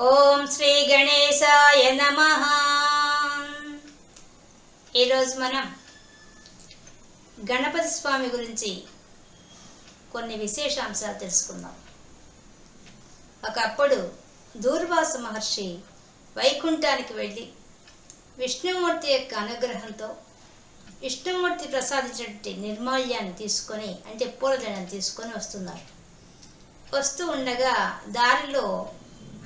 ఓం శ్రీ గణేశాయ నమ. ఈరోజు మనం గణపతి స్వామి గురించి కొన్ని విశేషాంశాలు తెలుసుకుందాం. ఒకప్పుడు దూర్వాస మహర్షి వైకుంఠానికి వెళ్ళి విష్ణుమూర్తి యొక్క అనుగ్రహంతో విష్ణుమూర్తి ప్రసాదించినటువంటి నిర్మాల్యాన్ని తీసుకొని అంటే పూలదండను తీసుకొని వస్తున్నారు. వస్తూ ఉండగా దారిలో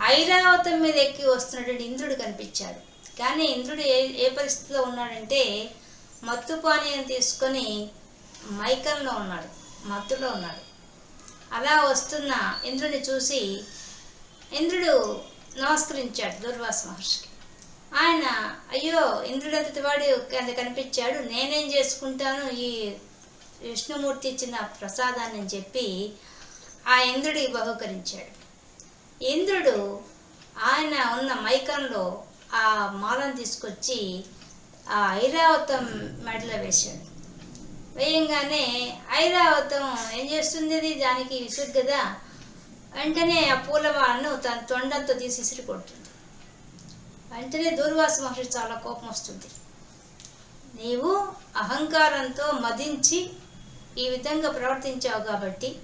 ఐరావతం మీద ఎక్కి వస్తున్నటువంటి ఇంద్రుడు కనిపించాడు. కానీ ఇంద్రుడు ఏ ఏ పరిస్థితిలో ఉన్నాడంటే మత్తు పానీయం తీసుకొని మైకంలో ఉన్నాడు మత్తులో ఉన్నాడు. అలా వస్తున్న ఇంద్రుడిని చూసి ఇంద్రుడు నమస్కరించాడు దుర్వాస మహర్షికి. ఆయన అయ్యో ఇంద్రుడు వాడు కనిపించాడు నేనేం చేసుకుంటాను ఈ విష్ణుమూర్తి ఇచ్చిన ప్రసాదాన్ని చెప్పి ఆ ఇంద్రుడికి బహుకరించాడు. ఇంద్రుడు ఆయన ఉన్న మైకంలో ఆ మాలను తీసుకొచ్చి ఆ ఐరావతం మెడలో వేశాడు. వేయంగానే ఐరావతం ఏం చేస్తుంది అది దానికి విసుగు కదా? వెంటనే ఆ పూలమాలను తన తొండంతో తీసి ఇసిరి కొడుతుంది. వెంటనే దూర్వాస మహర్షి చాలా కోపం వస్తుంది. నీవు అహంకారంతో మదించి ఈ విధంగా ప్రవర్తించావు కాబట్టి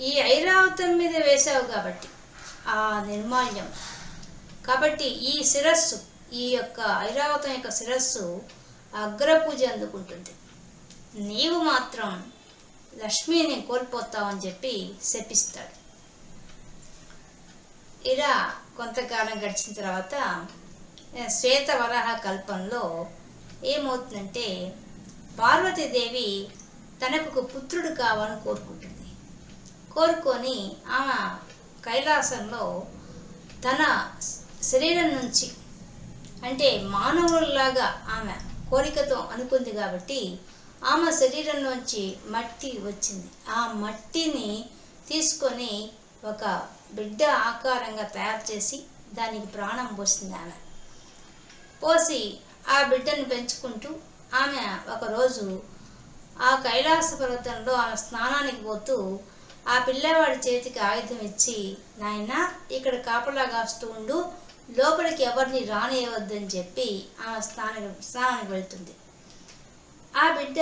ఈ ఐరావతం మీద వేసావు కాబట్టి ఆ నిర్మాల్యం. కాబట్టి ఈ శిరస్సు ఈ యొక్క ఐరావతం యొక్క శిరస్సు అగ్రపూజ అందుకుంటుంది. నీవు మాత్రం లక్ష్మిని కోల్పోతావని చెప్పి శపిస్తాడు. ఇలా కొంతకాలం గడిచిన తర్వాత శ్వేత వరాహ కల్పంలో ఏమవుతుందంటే పార్వతీదేవి తనకు ఒక పుత్రుడు కావాలని కోరుకుంటుంది. కోరుకొని ఆమె కైలాసంలో తన శరీరం నుంచి అంటే మానవుల్లాగా ఆమె కోరికతో అనుకుంది కాబట్టి ఆమె శరీరంలోంచి మట్టి వచ్చింది. ఆ మట్టిని తీసుకొని ఒక బిడ్డ ఆకారంగా తయారు చేసి దానికి ప్రాణం పోసింది ఆమె. పోసి ఆ బిడ్డను పెంచుకుంటూ ఆమె ఒకరోజు ఆ కైలాస పర్వతంలో ఆమె స్నానానికి పోతూ ఆ పిల్లవాడి చేతికి ఆయుధం ఇచ్చి నాయన ఇక్కడ కాపలా కాస్తూ ఉండు. లోపలికి ఎవరిని రానియవద్దని చెప్పి ఆమె స్నానానికి స్నానానికి వెళ్తుంది. ఆ బిడ్డ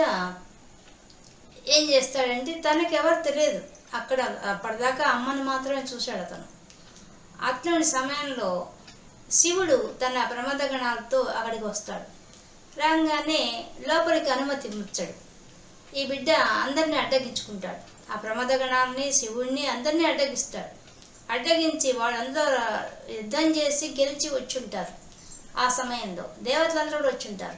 ఏం చేస్తాడంటే తనకి ఎవరు తెలియదు. అక్కడ అప్పటిదాకా అమ్మని మాత్రమే చూశాడు అతను. అతని సమయంలో శివుడు తన ప్రమదగణాలతో అక్కడికి వస్తాడు. రాగానే లోపలికి అనుమతి ముచ్చాడు. ఈ బిడ్డ అందరిని అడ్డగించుకుంటాడు. ఆ ప్రమదగణాన్ని శివుణ్ణి అందరినీ అడ్డగిస్తాడు. అడ్డగించి వాళ్ళందరూ యుద్ధం చేసి గెలిచి వచ్చుంటారు ఆ సమయంలో. దేవతలందరూ కూడా వచ్చుంటారు.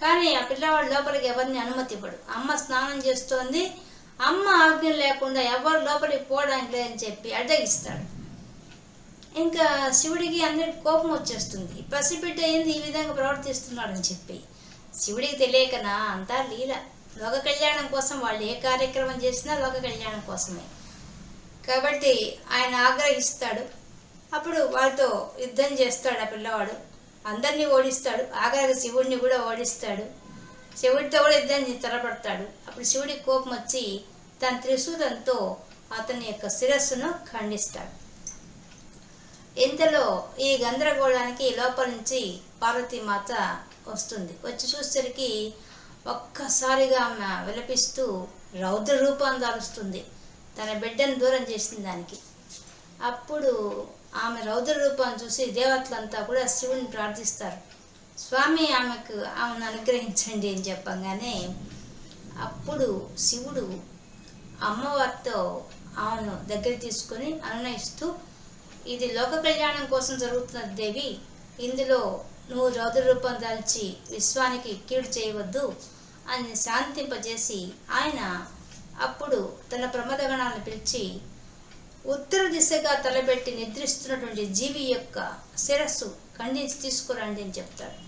కానీ ఆ పిల్లవాడు లోపలికి ఎవరిని అనుమతి ఇవ్వడు. అమ్మ స్నానం చేస్తోంది. అమ్మ ఆజ్ఞ లేకుండా ఎవరు లోపలికి పోవడానికి లేదని చెప్పి అడ్డగిస్తాడు. ఇంకా శివుడికి అందరికి కోపం వచ్చేస్తుంది. పసిబిడ్డ ఏంది ఈ విధంగా ప్రవర్తిస్తున్నాడని చెప్పి శివుడికి తెలియకనా? అంతా లీల. లోక కళ్యాణం కోసం వాళ్ళు ఏ కార్యక్రమం చేసినా లోక కళ్యాణం కోసమే. కాబట్టి ఆయన ఆగ్రహిస్తాడు. అప్పుడు వాళ్ళతో యుద్ధం చేస్తాడు ఆ పిల్లవాడు. అందరినీ ఓడిస్తాడు. ఆగ్రహ శివుడిని కూడా ఓడిస్తాడు. శివుడితో కూడా యుద్ధం తలపడతాడు. అప్పుడు శివుడికి కోపం వచ్చి తన త్రిశూలంతో అతని యొక్క శిరస్సును ఖండిస్తాడు. ఇంతలో ఈ గందరగోళానికి లోపల నుంచి పార్వతీమాత వస్తుంది. వచ్చి చూసేసరికి ఒక్కసారిగా ఆమె విలపిస్తూ రౌద్ర రూపాన్ని దాలుస్తుంది తన బిడ్డను దూరం చేసిన దానికి. అప్పుడు ఆమె రౌద్ర రూపాన్ని చూసి దేవతలంతా కూడా శివుని ప్రార్థిస్తారు. స్వామి ఆమెకు ఆమెను అనుగ్రహించండి అని చెప్పగానే అప్పుడు శివుడు అమ్మవారితో ఆమెను దగ్గర తీసుకొని అనునయిస్తూ ఇది లోక కళ్యాణం కోసం జరుగుతున్న దేవి ఇందులో నువ్వు రౌద్ర రూపం దాల్చి విశ్వానికి కీడు చేయవద్దు. అని శాంతింపజేసి ఆయన అప్పుడు తన ప్రమదగణాలను పిలిచి ఉత్తర దిశగా తలబెట్టి నిద్రిస్తున్నటువంటి జీవి యొక్క శిరస్సు ఖండించి తీసుకురండి అని చెప్తాడు.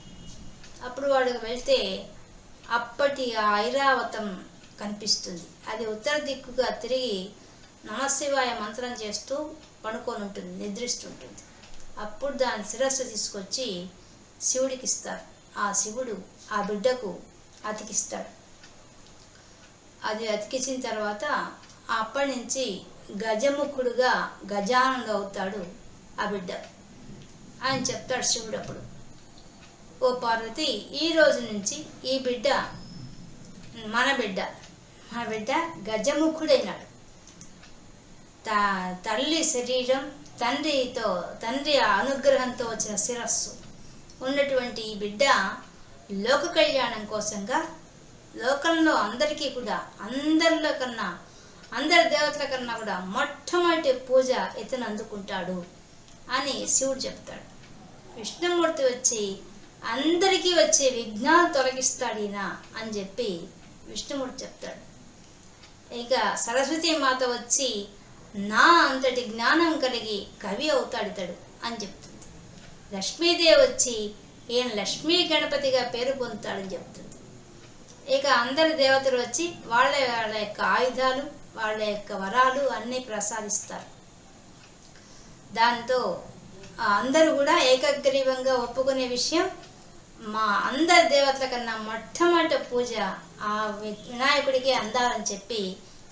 అప్పుడు వాడు వెళ్తే అప్పటి ఆ ఐరావతం కనిపిస్తుంది. అది ఉత్తర దిక్కుగా తిరిగి నమశివాయ మంత్రం చేస్తూ పడుకొని ఉంటుంది నిద్రిస్తుంటుంది అప్పుడు దాని శిరస్సు తీసుకొచ్చి శివుడికి ఇస్తారు. ఆ శివుడు ఆ బిడ్డకు అతికిస్తాడు. అది అతికించిన తర్వాత అప్పటి నుంచి గజముఖుడుగా గజానుడు అవుతాడు ఆ బిడ్డ ఆయన చెప్తాడు శివుడు అప్పుడు. ఓ పార్వతి ఈ రోజు నుంచి ఈ బిడ్డ మన బిడ్డ మన బిడ్డ గజముఖుడైనాడు. త తల్లి శరీరం తండ్రితో తండ్రి అనుగ్రహంతో వచ్చిన శిరస్సు. ఉన్నటువంటి ఈ బిడ్డ లోక కళ్యాణం కోసంగా లోకంలో అందరికీ కూడా అందరిలో కన్నా అందరి దేవతల కన్నా కూడా మొట్టమొదటి పూజ ఇతను అందుకుంటాడు అని శివుడు చెప్తాడు. విష్ణుమూర్తి వచ్చి అందరికీ వచ్చే విఘ్నాలు తొలగిస్తాడు ఈయన అని చెప్పి విష్ణుమూర్తి చెప్తాడు. ఇక సరస్వతి మాత వచ్చి నా అంతటి జ్ఞానం కలిగి కవి అవుతాడు ఇతడు అని చెప్తుంది. లక్ష్మీదేవి వచ్చి ఈయన లక్ష్మీ గణపతిగా పేరు పొందుతాడని చెప్తుంది. ఇక అందరి దేవతలు వచ్చి వాళ్ళ వాళ్ళ యొక్క ఆయుధాలు వాళ్ళ యొక్క వరాలు అన్నీ ప్రసాదిస్తారు. దాంతో అందరూ కూడా ఏకగ్రీవంగా ఒప్పుకునే విషయం మా అందరి దేవతల కన్నా మొట్టమొదటి పూజ ఆ వినాయకుడికి అందాలని చెప్పి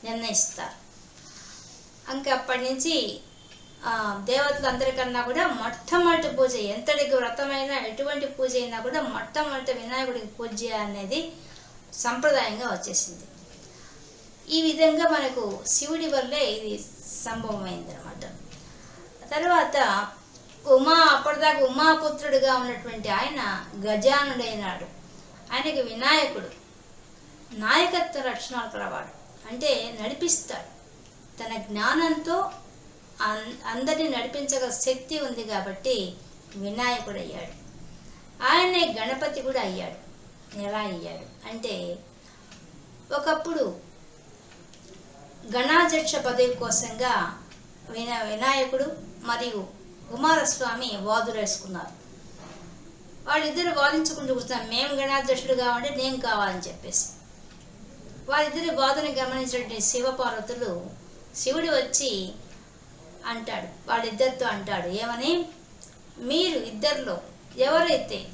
నిర్ణయిస్తారు. ఇంకా అప్పటి నుంచి దేవతలందరికన్నా కూడా మొట్టమొదటి పూజ ఎంతటి వ్రతమైనా ఎటువంటి పూజ అయినా కూడా మొట్టమొదటి వినాయకుడికి పూజ అనేది సంప్రదాయంగా వచ్చేసింది. ఈ విధంగా మనకు శివుడి వల్లే ఇది సంభవమైంది అనమాట తర్వాత ఉమా అప్పటిదాకా ఉమాపుత్రుడిగా ఉన్నటువంటి ఆయన గజానుడైనాడు. ఆయనకి వినాయకుడు. నాయకత్వ లక్షణాలు కలవాడు. అంటే నడిపిస్తాడు. తన జ్ఞానంతో అందరినీ నడిపించగల శక్తి ఉంది కాబట్టి వినాయకుడు అయ్యాడు ఆయనే గణపతి కూడా అయ్యాడు. ఎలా అయ్యాడు అంటే ఒకప్పుడు గణాధ్యక్ష పదవి కోసంగా విన వినాయకుడు మరియు కుమారస్వామి వాదులేసుకున్నారు వాళ్ళిద్దరు వాదించుకుంటూ కూర్చున్నారు. మేము గణాధ్యక్షుడు కావాలంటే నేను కావాలని చెప్పేసి. వాళ్ళిద్దరి వాదన గమనించినటువంటి శివపార్వతులు శివుడు వచ్చి అంటాడు వాళ్ళిద్దరితో అంటాడు. ఏమని? మీరు ఇద్దరిలో ఎవరైతే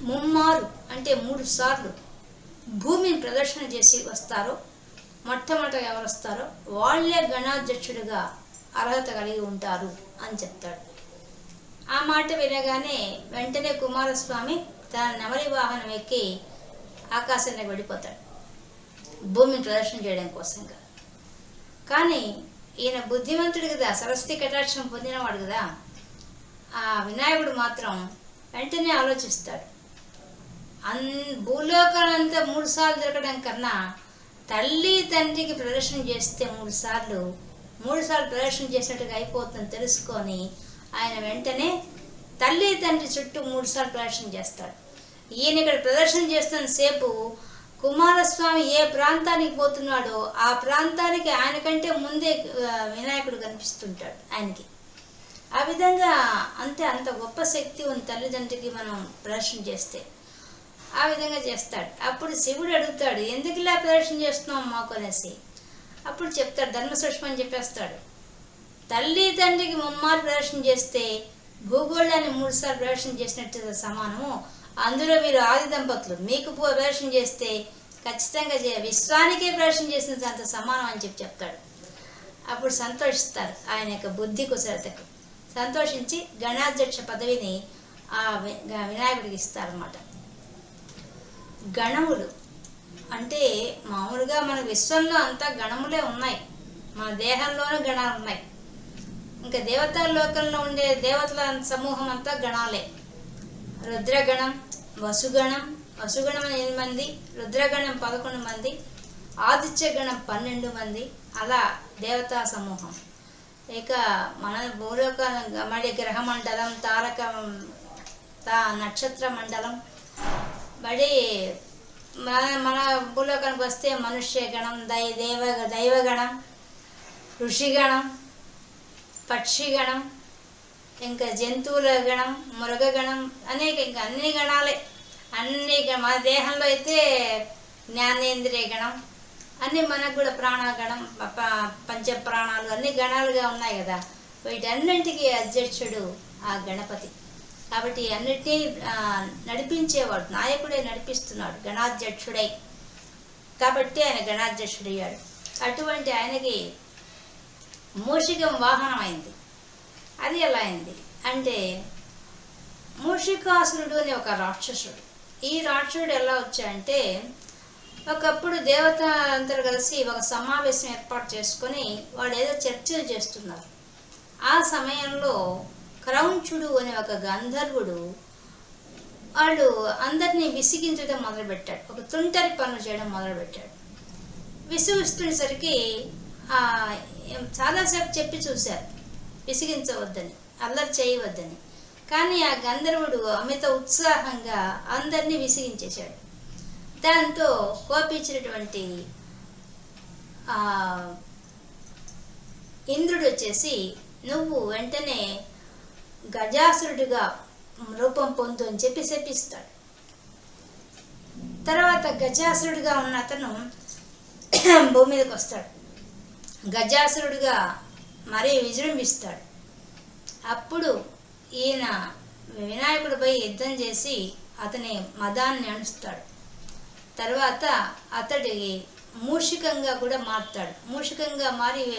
ముమ్మారు అంటే మూడు సార్లు భూమిని ప్రదర్శన చేసి వస్తారో మొట్టమొదట ఎవరు వస్తారో వాళ్ళే గణాధ్యక్షుడిగా అర్హత కలిగి ఉంటారు అని చెప్తాడు. ఆ మాట వినగానే వెంటనే కుమారస్వామి తన నెమలి వాహనం ఎక్కి ఆకాశంలోకి వెళ్ళిపోతాడు భూమిని ప్రదర్శన చేయడం కోసంగా. కానీ ఈయన బుద్ధిమంతుడు కదా సరస్వతి కటాక్షం పొందినవాడు కదా. ఆ వినాయకుడు మాత్రం వెంటనే ఆలోచిస్తాడు. అన్ భూలోకాలంతా మూడు సార్లు దొరకడం కన్నా తల్లి తండ్రికి ప్రదర్శన చేస్తే మూడు సార్లు మూడు సార్లు ప్రదర్శన చేసినట్టుగా అయిపోతుందని తెలుసుకొని ఆయన వెంటనే తల్లి తండ్రి చుట్టూ మూడు సార్లు ప్రదర్శన చేస్తాడు. ఈయన ఇక్కడ ప్రదర్శన చేస్తున్న సేపు కుమారస్వామి ఏ ప్రాంతానికి పోతున్నాడో ఆ ప్రాంతానికి ఆయన కంటే ముందే వినాయకుడు కనిపిస్తుంటాడు ఆయనకి. ఆ విధంగా అంతే అంత గొప్ప శక్తి ఉంది తల్లిదండ్రికి మనం ప్రదర్శన చేస్తే ఆ విధంగా చేస్తాడు. అప్పుడు శివుడు అడుగుతాడు ఎందుకు ఇలా ప్రదర్శన చేస్తున్నాం మాకు అనేసి. అప్పుడు చెప్తాడు ధర్మసూక్ష్మం అని చెప్పేస్తాడు. తల్లి తండ్రికి ముమ్మారు ప్రదర్శన చేస్తే భూగోళాన్ని మూడుసార్లు ప్రదర్శన చేసినట్టు సమానము. అందులో మీరు ఆది దంపతులు. మీకు పో- చేస్తే ఖచ్చితంగా చే విశ్వానికే ప్రవేశం చేసిన అంత సమానం అని చెప్పి చెప్తాడు. అప్పుడు సంతోషిస్తారు ఆయన యొక్క బుద్ధి కుశలతకు. సంతోషించి గణాధ్యక్ష పదవిని ఆ వినాయకుడికి ఇస్తారన్నమాట. గణములు అంటే మామూలుగా మన విశ్వంలో అంతా గణములే ఉన్నాయి. మన దేహంలోనూ గణాలు ఉన్నాయి ఇంకా దేవతా లోకంలో ఉండే దేవతల సమూహం అంతా గణాలే. రుద్రగణం వసుగణం వసుగణం ఎనిమిది మంది రుద్రగణం పదకొండు మంది ఆదిత్యగణం పన్నెండు మంది అలా దేవతా సమూహం. ఇక మన భూలోక మళ్ళీ గ్రహ మండలం తారక తా నక్షత్ర మండలం మళ్ళీ మన మన భూలోకానికి వస్తే మనుష్యగణం దై దేవ దైవగణం ఋషిగణం పక్షిగణం ఇంకా జంతువుల గణం మృగగణం అనేక ఇంకా అన్ని గణాలే. అన్ని గ- మన దేహంలో అయితే జ్ఞానేంద్రియ గణం అన్ని మనకు కూడా ప్రాణగణం పంచ ప్రాణాలు అన్ని గణాలుగా ఉన్నాయి కదా. వీటన్నింటికి అధ్యక్షుడు ఆ గణపతి. కాబట్టి అన్నిటినీ నడిపించేవాడు నాయకుడే నడిపిస్తున్నాడు గణాధ్యక్షుడై. కాబట్టి ఆయన గణాధ్యక్షుడయ్యాడు. అటువంటి ఆయనకి మూషికం వాహనం అయింది అది ఎలా అయింది? అంటే మూషికాసురుడు అనే ఒక రాక్షసుడు. ఈ రాక్షసుడు ఎలా వచ్చాయంటే ఒకప్పుడు దేవత అందరు కలిసి ఒక సమావేశం ఏర్పాటు చేసుకొని వాళ్ళు ఏదో చర్చలు చేస్తున్నారు. ఆ సమయంలో క్రౌంచుడు అనే ఒక గంధర్వుడు వాళ్ళు అందరినీ విసిగించడం మొదలుపెట్టాడు. ఒక తుంటరి పనులు చేయడం మొదలుపెట్టాడు. విసిగిస్తునేసరికి చాలాసేపు చెప్పి చూశారు. విసిగించవద్దని అల్లరి చేయవద్దని. కానీ ఆ గంధర్వుడు అమిత ఉత్సాహంగా అందరినీ విసిగించేశాడు. దాంతో కోపించినటువంటి ఇంద్రుడు వచ్చేసి నువ్వు వెంటనే గజాసురుడిగా రూపం పొందు అని చెప్పి శపిస్తాడు. తర్వాత గజాసురుడిగా ఉన్న అతను భూమి మీదకి వస్తాడు గజాసురుడిగా మరీ విజృంభిస్తాడు. అప్పుడు ఈయన వినాయకుడిపై యుద్ధం చేసి అతని మదాన్ని అణుస్తాడు. తర్వాత అతడి మూషికంగా కూడా మారుతాడు. మూషికంగా మారి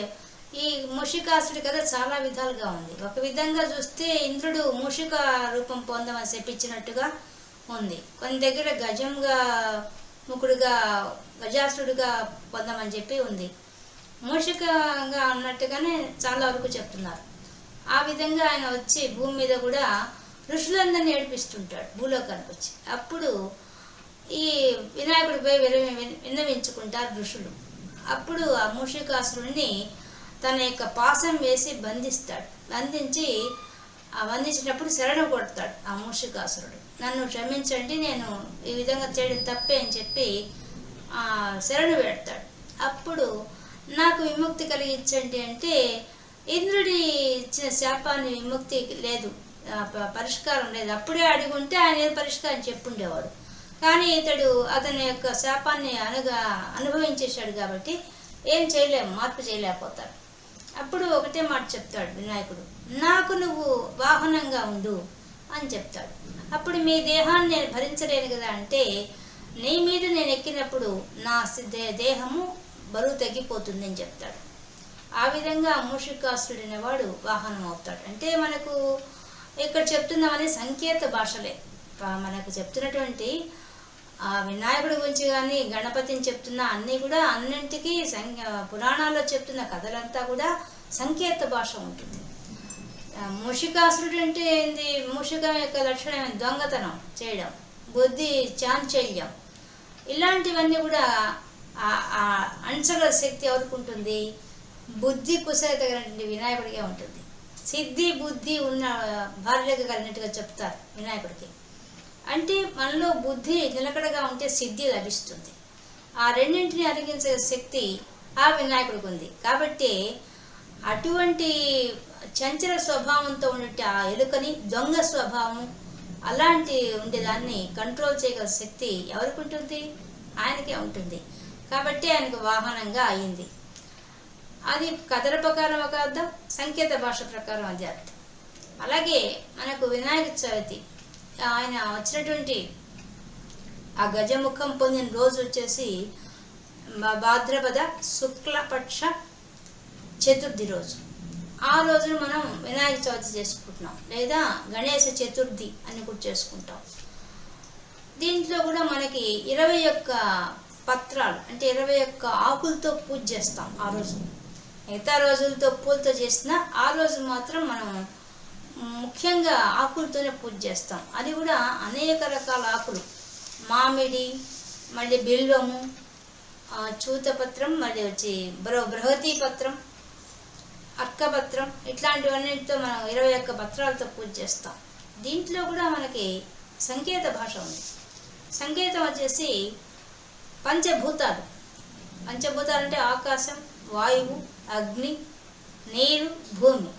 ఈ మూషికాసుడి కథ చాలా విధాలుగా ఉంది. ఒక విధంగా చూస్తే ఇంద్రుడు మూషిక రూపం పొందమని చెప్పించినట్టుగా ఉంది. కొన్ని దగ్గర గజంగా ముకుడుగా గజాసుడిగా పొందమని చెప్పి ఉంది. మూషికంగా అన్నట్టుగానే చాలా వరకు చెప్తున్నారు. ఆ విధంగా ఆయన వచ్చి భూమి మీద కూడా ఋషులందరినీ ఏడిపిస్తుంటాడు భూలోకానికి వచ్చి. అప్పుడు ఈ వినాయకుడి పోయి విన- విన్నవించుకుంటారు ఋషులు. అప్పుడు ఆ మూషికాసురుణ్ణి తన యొక్క పాసం వేసి బంధిస్తాడు. బంధించి ఆ బంధించినప్పుడు శరణు కొడతాడు ఆ మూషికాసురుడు నన్ను క్షమించండి నేను ఈ విధంగా చేయడం తప్పే అని చెప్పి శరణు పెడతాడు. అప్పుడు నాకు విముక్తి కలిగించండి అంటే ఇంద్రుడి ఇచ్చిన శాపాన్ని విముక్తి లేదు. పరిష్కారం లేదు. అప్పుడే అడిగి ఉంటే ఆయన పరిష్కారం చెప్పుండేవాడు. కానీ ఇతడు అతని యొక్క శాపాన్ని అనుగా అనుభవించేశాడు కాబట్టి ఏం చేయలేము మార్పు చేయలేకపోతాడు. అప్పుడు ఒకటే మాట చెప్తాడు వినాయకుడు. నాకు నువ్వు వాహనంగా ఉండు అని చెప్తాడు. అప్పుడు మీ దేహాన్ని నేను భరించలేను కదా అంటే నీ మీద నేను ఎక్కినప్పుడు నా దేహము బరువు తగ్గిపోతుంది అని చెప్తాడు. ఆ విధంగా మూషికాసుడు అనేవాడు వాహనం అవుతాడు అంటే మనకు ఇక్కడ చెప్తున్నామని సంకేత భాషలే. మనకు చెప్తున్నటువంటి ఆ వినాయకుడి గురించి కానీ గణపతిని చెప్తున్న అన్నీ కూడా అన్నింటికీ సంఖ్య పురాణాల్లో చెప్తున్న కథలంతా కూడా సంకేత భాష ఉంటుంది. మూషికాసురుడు అంటే ఏంది? మూషికం యొక్క లక్షణం దొంగతనం చేయడం బుద్ధి చాంచల్యం. ఇలాంటివన్నీ కూడా ఆ- అంచగల శక్తి ఎవరికి ఉంటుంది? బుద్ధి కుశలత కలిగినటువంటి వినాయకుడికే ఉంటుంది. సిద్ధి బుద్ధి ఉన్న భార్యలకు కలిగినట్టుగా చెప్తారు వినాయకుడికి. అంటే మనలో బుద్ధి నిలకడగా ఉంటే సిద్ధి లభిస్తుంది. ఆ రెండింటిని అరిగించే శక్తి ఆ వినాయకుడికి ఉంది. కాబట్టి అటువంటి చంచల స్వభావంతో ఉండే ఆ ఎలుకని దొంగ స్వభావం అలాంటి ఉండేదాన్ని కంట్రోల్ చేయగల శక్తి ఎవరికి ఉంటుంది? ఆయనకే ఉంటుంది. కాబట్టి ఆయనకు వాహనంగా అయింది. అది కథల ప్రకారం ఒక అర్థం సంకేత భాష ప్రకారం అది అర్థం. అలాగే మనకు వినాయక చవితి ఆయన వచ్చినటువంటి ఆ గజముఖం పొందిన రోజు వచ్చేసి భాద్రపద శుక్లపక్ష చతుర్థి రోజు. ఆ రోజున మనం వినాయక చవితి చేసుకుంటున్నాం లేదా గణేశ చతుర్థి అని కూడా చేసుకుంటాం. దీంట్లో కూడా మనకి ఇరవై ఒక్క పత్రాలు అంటే ఇరవై ఒక్క ఆకులతో పూజ చేస్తాం ఆ రోజు. మిగతా రోజులతో పూలతో చేసినా ఆ రోజు మాత్రం మనం ముఖ్యంగా ఆకులతోనే పూజ చేస్తాం. అది కూడా అనేక రకాల ఆకులు. మామిడి మళ్ళీ బిల్వము చూతపత్రం మళ్ళీ వచ్చి బ్ర బృహతి పత్రం అర్కపత్రం ఇట్లాంటివన్నిటితో మనం ఇరవై ఒక్క పత్రాలతో పూజ చేస్తాం. దీంట్లో కూడా మనకి సంకేత భాష ఉంది. సంకేతం వచ్చేసి పంచభూతాలు. పంచభూతాలు అంటే ఆకాశం వాయువు అగ్ని నీరు భూమి.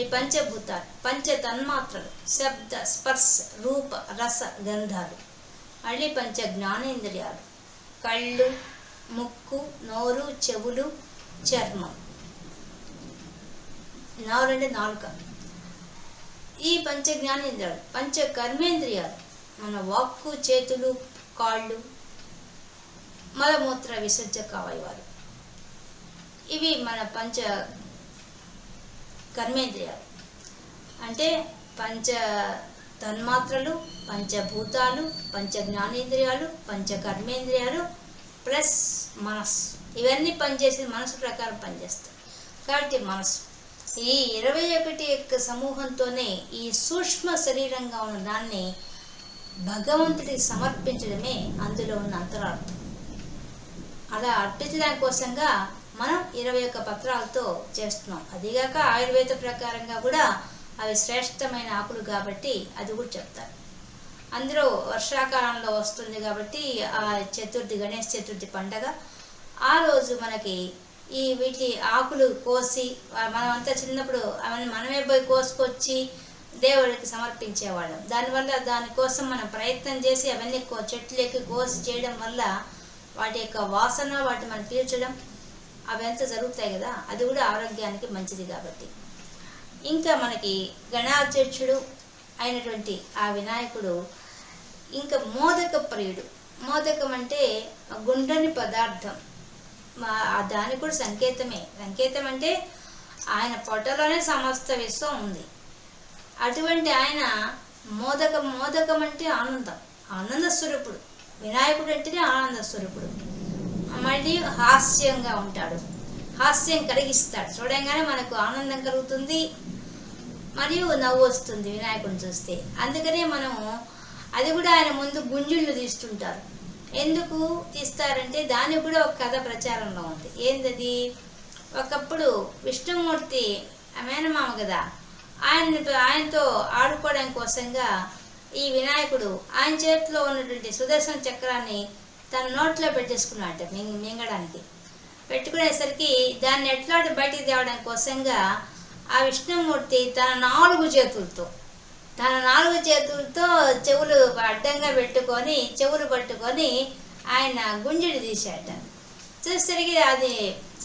ఈ పంచభూతాలు పంచ తన్మాత్రలు శబ్ద స్పర్శ రూప రస గంధాలు. మళ్ళీ పంచ జ్ఞానేంద్రియాలు కళ్ళు ముక్కు నోరు చెవులు చర్మం. నోరు అంటే నాలుక. ఈ పంచ జ్ఞానేంద్రియాలు పంచ కర్మేంద్రియాలు మన వాక్కు చేతులు కాళ్ళు మలమూత్ర విసర్జక అవయవాలు ఇవి మన పంచ కర్మేంద్రియాలు. అంటే పంచ తన్మాత్రలు పంచభూతాలు పంచ జ్ఞానేంద్రియాలు పంచ కర్మేంద్రియాలు ప్లస్ మనస్సు. ఇవన్నీ పనిచేసేది మనసు ప్రకారం పనిచేస్తాయి. కాబట్టి మనసు ఈ ఇరవై ఒకటి యొక్క సమూహంతోనే ఈ సూక్ష్మ శరీరంగా ఉన్న దాన్ని భగవంతుడికి సమర్పించడమే అందులో ఉన్న అంతరార్థం. అలా అర్పించడానికి కోసంగా మనం ఇరవై ఒక్క పత్రాలతో చేస్తున్నాం. అదిగాక ఆయుర్వేద ప్రకారంగా కూడా అవి శ్రేష్టమైన ఆకులు కాబట్టి అది కూడా చెప్తారు. అందులో వర్షాకాలంలో వస్తుంది కాబట్టి ఆ చతుర్థి గణేష్ చతుర్థి పండగ. ఆ రోజు మనకి ఈ వీటి ఆకులు కోసి మనమంతా చిన్నప్పుడు అవన్నీ మనమే పోయి కోసుకొచ్చి దేవుడికి సమర్పించేవాళ్ళం. దానివల్ల దానికోసం మనం ప్రయత్నం చేసి అవన్నీ కో చెట్లకి కోసి చేయడం వల్ల వాటి యొక్క వాసన వాటి మనం పీల్చడం అవంతా జరుగుతాయి కదా అది కూడా ఆరోగ్యానికి మంచిది కాబట్టి. ఇంకా మనకి గణాధ్యక్షుడు అయినటువంటి ఆ వినాయకుడు ఇంకా మోదక ప్రియుడు. మోదకం అంటే గుండ్రని పదార్థం. మా దానికి కూడా సంకేతమే. సంకేతం అంటే ఆయన పొట్టలోనే సమస్త విశ్వం ఉంది. అటువంటి ఆయన మోదకం మోదకం అంటే ఆనందం. ఆనంద స్వరూపుడు. వినాయకుడు అంటేనే ఆనంద స్వరూపుడు. మళ్ళీ హాస్యంగా ఉంటాడు. హాస్యం కలిగిస్తాడు. చూడంగానే మనకు ఆనందం కలుగుతుంది మరియు నవ్వు వస్తుంది వినాయకుడిని చూస్తే. అందుకనే మనము అది కూడా ఆయన ముందు గుంజుళ్ళు తీస్తుంటారు. ఎందుకు తీస్తారంటే దానికి కూడా ఒక కథ ప్రచారంలో ఉంది. ఏందది? ఒకప్పుడు విష్ణుమూర్తి మేనమామ కదా ఆయన ఆయనతో ఆడుకోవడం కోసంగా ఈ వినాయకుడు ఆయన చేతిలో ఉన్నటువంటి సుదర్శన చక్రాన్ని తన నోట్లో పెట్టేసుకున్నాడట మింగ మింగడానికి. పెట్టుకునేసరికి దాన్ని ఎట్లాంటి బయటికి తేవడం కోసంగా ఆ విష్ణుమూర్తి తన నాలుగు చేతులతో తన నాలుగు చేతులతో చెవులు అడ్డంగా పెట్టుకొని చెవులు పట్టుకొని ఆయన గుంజుడు తీశాట చూసేసరికి అది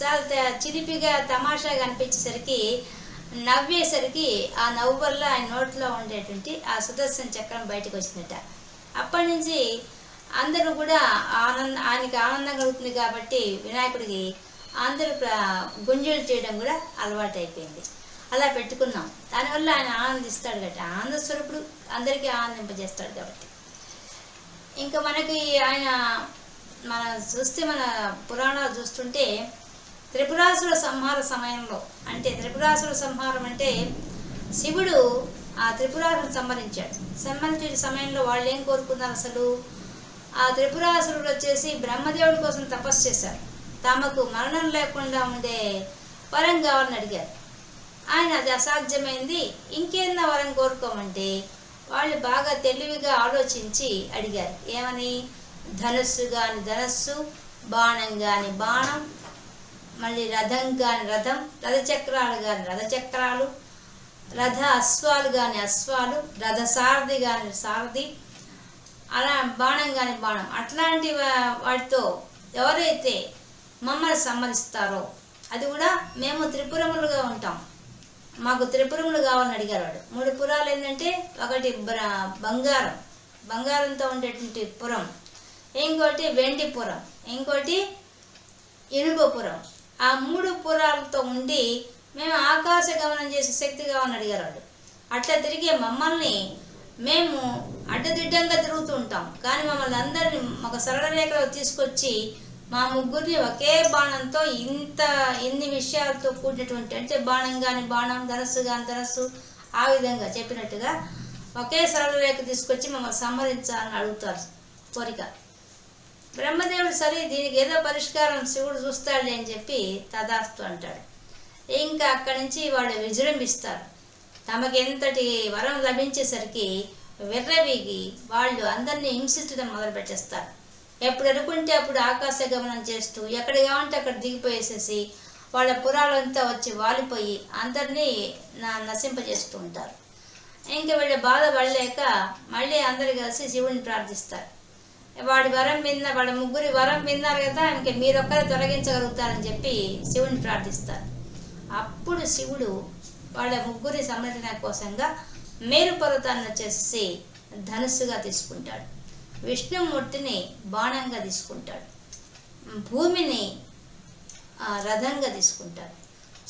చాలా చిరిపిగా చిలిపిగా తమాషాగా అనిపించేసరికి నవ్వేసరికి ఆ నవ్వు వల్ల ఆయన నోట్లో ఉండేటువంటి ఆ సుదర్శన చక్రం బయటకు వచ్చిందట. అప్పటి నుంచి అందరూ కూడా ఆనంద ఆయనకి ఆనందం కలుగుతుంది కాబట్టి వినాయకుడికి అందరూ గుంజలు చేయడం కూడా అలవాటు అయిపోయింది అలా పెట్టుకున్నాం. దానివల్ల ఆయన ఆనందిస్తాడు కాబట్టి ఆనంద స్వరూపుడు అందరికీ ఆనందింపజేస్తాడు కాబట్టి. ఇంకా మనకి ఆయన మన చూస్తే మన పురాణాలు చూస్తుంటే త్రిపురాసుర సంహార సమయంలో అంటే త్రిపురాసుర సంహారం అంటే శివుడు ఆ త్రిపురాసురు సంహరించాడు. సంహరించిన సమయంలో వాళ్ళు ఏం కోరుకున్నారు అసలు? ఆ త్రిపురాసురుడు వచ్చేసి బ్రహ్మదేవుడి కోసం తపస్సు చేశారు. తమకు మరణం లేకుండా ఉండే వరం కావాలని అడిగారు. ఆయన అది అసాధ్యమైంది. ఇంకేదన్నా వరం కోరుకోమంటే వాళ్ళు బాగా తెలివిగా ఆలోచించి అడిగారు. ఏమని? ధనుస్సు కాని ధనస్సు బాణం కాని బాణం మళ్ళీ రథం కాని రథం రథచక్రాలు కాని రథచక్రాలు రథ అశ్వాలు కాని అశ్వాలు రథ సారథి కాని సారథి అలా బాణం కాని బాణం. అట్లాంటి వా- వాటితో ఎవరైతే మమ్మల్ని సమ్మతిస్తారో అది కూడా మేము త్రిపురములుగా ఉంటాం. మాకు త్రిపురములు కావాలని అడిగారు వాడు. మూడు పురాలు ఏంటంటే ఒకటి బంగారం. బంగారంతో ఉండేటువంటి పురం. ఇంకోటి వెండి పురం. ఇంకోటి ఇనుపపురం ఆ మూడు పురాలతో ఉండి మేము ఆకాశ గమనం చేసే శక్తిగా అని అడిగారు అట్లా తిరిగే మమ్మల్ని మేము అడ్డదిడ్డంగా తిరుగుతూ ఉంటాం. కానీ మమ్మల్ని అందరిని ఒక సరళ రేఖలో తీసుకొచ్చి మా ముగ్గురిని ఒకే బాణంతో ఇంత ఎన్ని విషయాలతో కూడినటువంటి అంటే బాణం కానీ బాణం ధనస్సు కానీ ధనస్సు ఆ విధంగా చెప్పినట్టుగా ఒకే సరళ రేఖ తీసుకొచ్చి మమ్మల్ని సంహరించాలని అడుగుతారు కోరిక. బ్రహ్మదేవుడు సరే దీనికి ఏదో పరిష్కారం శివుడు చూస్తాడులే అని చెప్పి తదాస్తు అంటాడు. ఇంకా అక్కడి నుంచి వాళ్ళు విజృంభిస్తారు. తమకి వరం లభించేసరికి విర్రవీగి వాళ్ళు అందరినీ హింసించడం మొదలు పెట్టేస్తారు ఎప్పుడు అనుకుంటే అప్పుడు ఆకాశ గమనం చేస్తూ ఎక్కడ కావాలంటే అక్కడ దిగిపోయేసేసి వాళ్ళ పురాలంతా వచ్చి వాలిపోయి అందరినీ నా నశింపజేస్తూ ఉంటారు. ఇంకా వీళ్ళ బాధ పడలేక మళ్ళీ అందరు కలిసి శివుడిని ప్రార్థిస్తారు. వాడి వరం మీద వాళ్ళ ముగ్గురి వరం విన్నారు కదా ఇంక మీరొక్కరే తొలగించగలుగుతారని చెప్పి శివుని ప్రార్థిస్తారు. అప్పుడు శివుడు వాళ్ళ ముగ్గురి సంరక్షణ కోసంగా మేరు పర్వతాన్ని వచ్చేసి ధనుస్సుగా తీసుకుంటాడు. విష్ణుమూర్తిని బాణంగా తీసుకుంటాడు. భూమిని రథంగా తీసుకుంటాడు.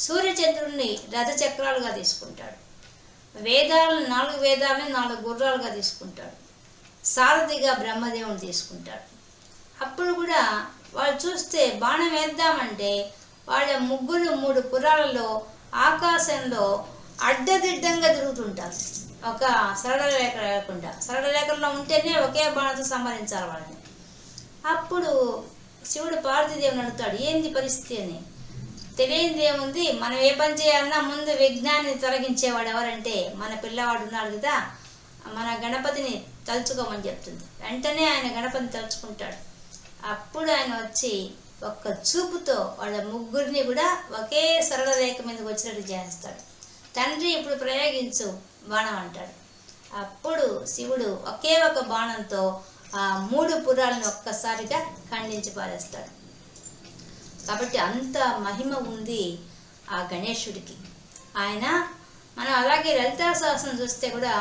సూర్యచంద్రుణ్ణి రథచక్రాలుగా తీసుకుంటాడు. వేదాలను నాలుగు వేదాలని నాలుగు గుర్రాలుగా తీసుకుంటాడు. సారథిగా బ్రహ్మదేవుని తీసుకుంటాడు. అప్పుడు కూడా వాళ్ళు చూస్తే బాణం వేద్దామంటే వాళ్ళ ముగ్గురు మూడు పురాలలో ఆకాశంలో అడ్డదిడ్డంగా తిరుగుతుంటారు. ఒక సరళ లేఖ లేకుండా. సరళ రేఖల్లో ఉంటేనే ఒకే బాణంతో సంహరించాలి వాళ్ళని. అప్పుడు శివుడు పార్వతీదేవుని అడుగుతాడు ఏంది పరిస్థితి అని? తెలియంది ఏముంది? మనం ఏ పని చేయాలన్నా ముందు విజ్ఞాన్ని తొలగించేవాడు ఎవరంటే మన పిల్లవాడు ఉన్నాడు కదా మన గణపతిని తలుచుకోమని చెప్తుంది. వెంటనే ఆయన గణపతిని తలుచుకుంటాడు. అప్పుడు ఆయన వచ్చి ఒక్క చూపుతో వాళ్ళ ముగ్గురిని కూడా ఒకే సరళ రేఖ మీదకి వచ్చినట్టు చేస్తాడు. తండ్రి ఇప్పుడు ప్రయోగించు బాణం అంటాడు. అప్పుడు శివుడు ఒకే ఒక బాణంతో ఆ మూడు పురాలను ఒక్కసారిగా ఖండించి పారేస్తాడు. కాబట్టి అంత మహిమ ఉంది ఆ గణేశుడికి. ఆయన మనం అలాగే లలితా శాసనం చూస్తే కూడా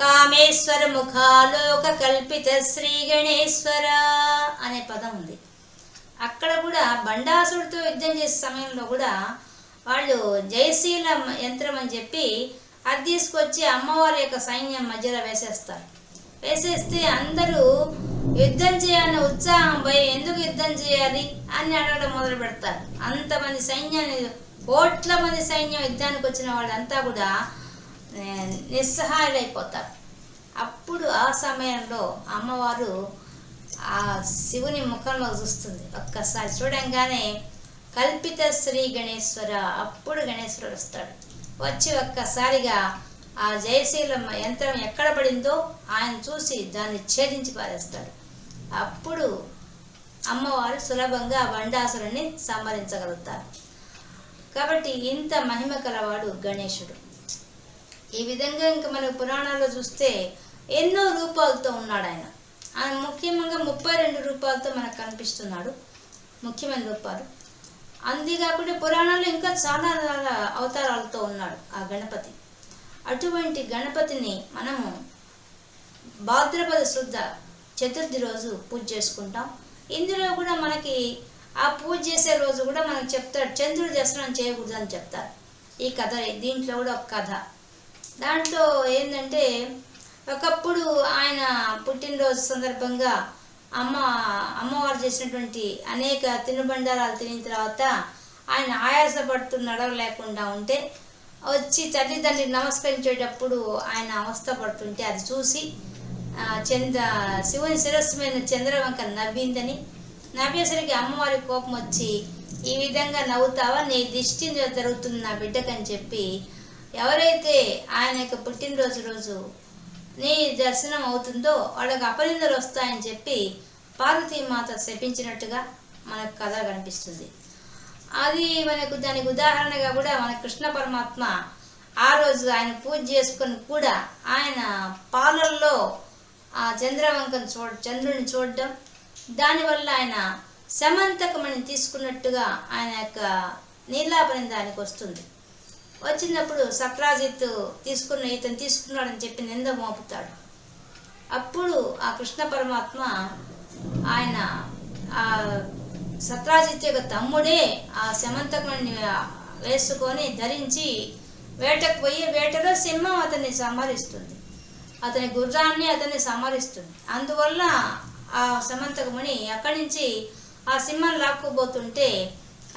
కామేశ్వర ముఖాలోక కల్పిత శ్రీ గణేశ్వర అనే పదం ఉంది. అక్కడ కూడా బండాసుడితో యుద్ధం చేసే సమయంలో కూడా వాళ్ళు జయశీల యంత్రం అని చెప్పి అది తీసుకొచ్చి అమ్మవారి యొక్క సైన్యం మధ్యలో వేసేస్తారు. వేసేస్తే అందరూ యుద్ధం చేయాలన్న ఉత్సాహం పోయి ఎందుకు యుద్ధం చేయాలి అని అడగడం మొదలు పెడతారు. అంతమంది సైన్యాన్ని కోట్ల మంది సైన్యం యుద్ధానికి వచ్చిన వాళ్ళంతా కూడా నిస్సహాయులైపోతారు అప్పుడు ఆ సమయంలో అమ్మవారు ఆ శివుని ముఖంలో చూస్తుంది. ఒక్కసారి చూడంగానే కల్పిత శ్రీ గణేశ్వర అప్పుడు గణేశ్వరుడు వస్తాడు. వచ్చి ఒక్కసారిగా ఆ జయశీలం యంత్రం ఎక్కడ పడిందో ఆయన చూసి దాన్ని ఛేదించి పారేస్తాడు. అప్పుడు అమ్మవారు సులభంగా ఆ బండాసురుని సంహరించగలుగుతారు. కాబట్టి ఇంత మహిమ కలవాడు గణేశుడు. ఈ విధంగా ఇంకా మనకు పురాణాల్లో చూస్తే ఎన్నో రూపాలతో ఉన్నాడు ఆయన. ఆయన ముఖ్యంగా ముప్పై రెండు రూపాలతో మనకు కనిపిస్తున్నాడు. ముఖ్యమైన రూపాలు. అంతేకాకుండా పురాణాల్లో ఇంకా చాలా రకాల అవతారాలతో ఉన్నాడు ఆ గణపతి. అటువంటి గణపతిని మనము భాద్రపద శుద్ధ చతుర్థి రోజు పూజ చేసుకుంటాం. ఇందులో కూడా మనకి ఆ పూజ చేసే రోజు కూడా మనకు చెప్తాడు చంద్రుడి దర్శనం చేయకూడదు అని చెప్తారు. ఈ కథ దీంట్లో కూడా ఒక కథ. దాంట్లో ఏంటంటే ఒకప్పుడు ఆయన పుట్టినరోజు సందర్భంగా అమ్మ అమ్మవారు చేసినటువంటి అనేక తినుబండారాలు తినిన తర్వాత ఆయన ఆయాసపడుతూ నడవలేకుండా ఉంటే వచ్చి తల్లిదండ్రులు నమస్కరించేటప్పుడు ఆయన అవస్థ పడుతుంటే అది చూసి చంద చంద్ర శివుని శిరస్సుమైన చంద్రవంక నవ్విందని నవ్వేసరికి అమ్మవారి కోపం వచ్చి ఈ విధంగా నవ్వుతావా? నీ దిష్టి జరుగుతుంది నా బిడ్డకని చెప్పి ఎవరైతే ఆయన యొక్క పుట్టినరోజు రోజు నీ దర్శనం అవుతుందో వాళ్ళకి అపనిందలు వస్తాయని చెప్పి పార్వతీమాత శపించినట్టుగా మనకు కథ కనిపిస్తుంది. అది మనకు దానికి ఉదాహరణగా కూడా మన కృష్ణ పరమాత్మ ఆ రోజు ఆయన పూజ చేసుకొని కూడా ఆయన పాలల్లో ఆ చంద్రవంకను చూడ చంద్రుని చూడడం దానివల్ల ఆయన శమంతకమని తీసుకున్నట్టుగా ఆయన యొక్క నీలాపని దానికి వస్తుంది. వచ్చినప్పుడు సత్రాజిత్ తీసుకున్న ఇతను తీసుకున్నాడని చెప్పి నింద మోపుతాడు. అప్పుడు ఆ కృష్ణ పరమాత్మ ఆయన ఆ సత్రాజిత్ యొక్క తమ్ముడే ఆ శమంతకుని వేసుకొని ధరించి వేటకు పోయి వేటలో సింహం అతన్ని సంహరిస్తుంది. అతని గుర్రాన్ని అతన్ని సంహరిస్తుంది. అందువల్ల ఆ సమంతకముని అక్కడి నుంచి ఆ సింహం లాక్కుపోతుంటే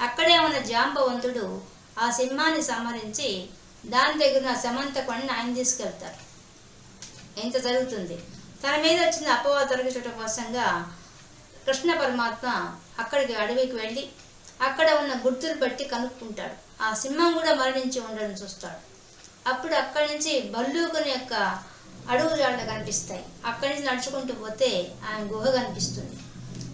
అక్కడే ఉన్న జాంబవంతుడు ఆ సింహాన్ని సంహరించి దాని దగ్గర సమంత కొండని ఆయన తీసుకెళ్తారు. ఇంత జరుగుతుంది? తన మీద వచ్చిన అపవా తొలగించడం కోసంగా కృష్ణ పరమాత్మ అక్కడికి అడవికి వెళ్ళి అక్కడ ఉన్న గుర్తులు బట్టి కనుక్కుంటాడు. ఆ సింహం కూడా మరణించి ఉండడం చూస్తాడు. అప్పుడు అక్కడి నుంచి బల్లూకుని యొక్క అడుగుజాడలు కనిపిస్తాయి. అక్కడి నుంచి నడుచుకుంటూ పోతే ఆయన గుహ కనిపిస్తుంది.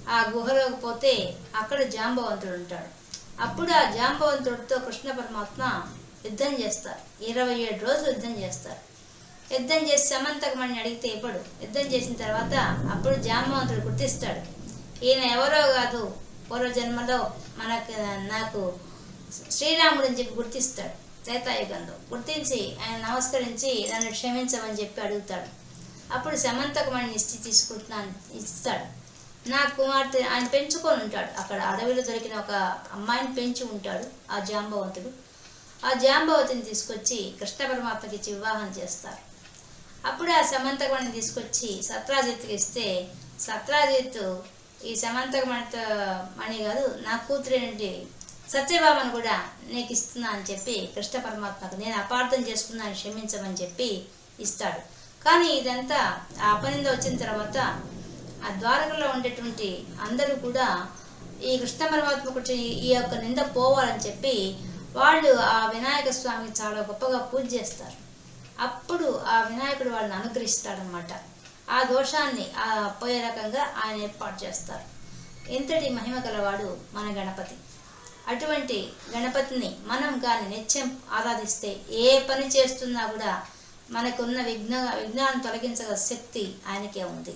ఆ గుహలోకి పోతే అక్కడ జాంబవంతుడు ఉంటాడు. అప్పుడు ఆ జాంబవంతుడితో కృష్ణ పరమాత్మ యుద్ధం చేస్తారు. ఇరవై ఏడు రోజులు యుద్ధం చేస్తారు. యుద్ధం చేసి సమంతకమణి అడిగితే ఇప్పుడు యుద్ధం చేసిన తర్వాత అప్పుడు జాంబవంతుడు గుర్తిస్తాడు. ఈయన ఎవరో కాదు పూర్వ జన్మలో మనకు నాకు శ్రీరాముడు అని చెప్పి గుర్తిస్తాడు త్రేతాయుగంలో. గుర్తించి ఆయన నమస్కరించి నన్ను క్షమించమని చెప్పి అడుగుతాడు. అప్పుడు సమంతకమణిని ఇష్టి తీసుకుంటున్నాను ఇస్తాడు. నా కుమార్తె ఆయన పెంచుకొని ఉంటాడు. అక్కడ అడవిలో దొరికిన ఒక అమ్మాయిని పెంచి ఉంటాడు ఆ జాంబవంతుడు. ఆ జాంబవతిని తీసుకొచ్చి కృష్ణ పరమాత్మకి ఇచ్చి వివాహం చేస్తారు. అప్పుడే ఆ సమంతకమణిని తీసుకొచ్చి సత్రాజిత్కి ఇస్తే సత్రాజిత్ ఈ సమంతకమణితో మణి కాదు నా కూతురేంటి? సత్యభామను కూడా నీకు ఇస్తున్నా అని చెప్పి కృష్ణ పరమాత్మకు నేను అపార్థం చేసుకున్నాను క్షమించమని చెప్పి ఇస్తాడు. కానీ ఇదంతా ఆ అపనింద వచ్చిన తర్వాత ఆ ద్వారకలో ఉండేటువంటి అందరూ కూడా ఈ కృష్ణ పరమాత్మకు ఈ- యొక్క నింద పోవాలని చెప్పి వాళ్ళు ఆ వినాయక స్వామికి చాలా గొప్పగా పూజ చేస్తారు. అప్పుడు ఆ వినాయకుడు వాళ్ళని అనుగ్రహిస్తాడనమాట ఆ దోషాన్ని ఆ పోయే రకంగా ఆయన ఏర్పాటు చేస్తారు. ఇంతటి మహిమ గలవాడు మన గణపతి. అటువంటి గణపతిని మనం కానీ నిత్యం ఆరాధిస్తే ఏ పని చేస్తున్నా కూడా మనకున్న విఘ్న విఘ్నాన్ని తొలగించగల శక్తి ఆయనకే ఉంది.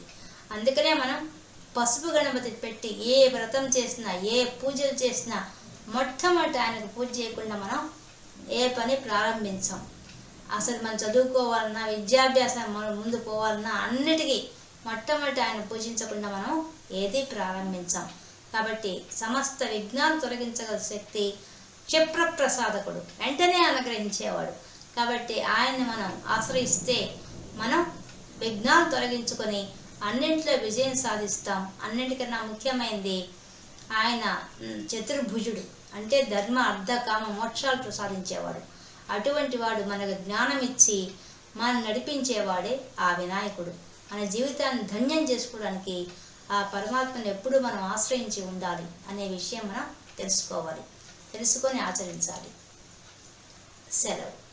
అందుకనే మనం పసుపు గణపతి పెట్టి ఏ వ్రతం చేసినా ఏ పూజలు చేసినా మొట్టమొదటి ఆయనకు పూజ చేయకుండా మనం ఏ పని ప్రారంభించాం. అసలు మనం చదువుకోవాలన్నా విద్యాభ్యాసం మనం ముందు పోవాలన్నా అన్నిటికీ మొట్టమొదటి ఆయన పూజించకుండా మనం ఏది ప్రారంభించాం. కాబట్టి సమస్త విఘ్నాలు తొలగించగల శక్తి క్షిప్రప్రసాదకుడు. వెంటనే అనుగ్రహించేవాడు. కాబట్టి ఆయన్ని మనం ఆశ్రయిస్తే మనం విఘ్నాలు తొలగించుకొని అన్నింటిలో విజయం సాధిస్తాం. అన్నింటికన్నా ముఖ్యమైనది ఆయన చతుర్భుజుడు. అంటే ధర్మ అర్ధ కామ మోక్షాలు ప్రసాదించేవాడు. అటువంటి వాడు మనకు జ్ఞానం ఇచ్చి మనం నడిపించేవాడే ఆ వినాయకుడు. మన జీవితాన్ని ధన్యం చేసుకోవడానికి ఆ పరమాత్మను ఎప్పుడూ మనం ఆశ్రయించి ఉండాలి అనే విషయం మనం తెలుసుకోవాలి. తెలుసుకొని ఆచరించాలి. సెలవు.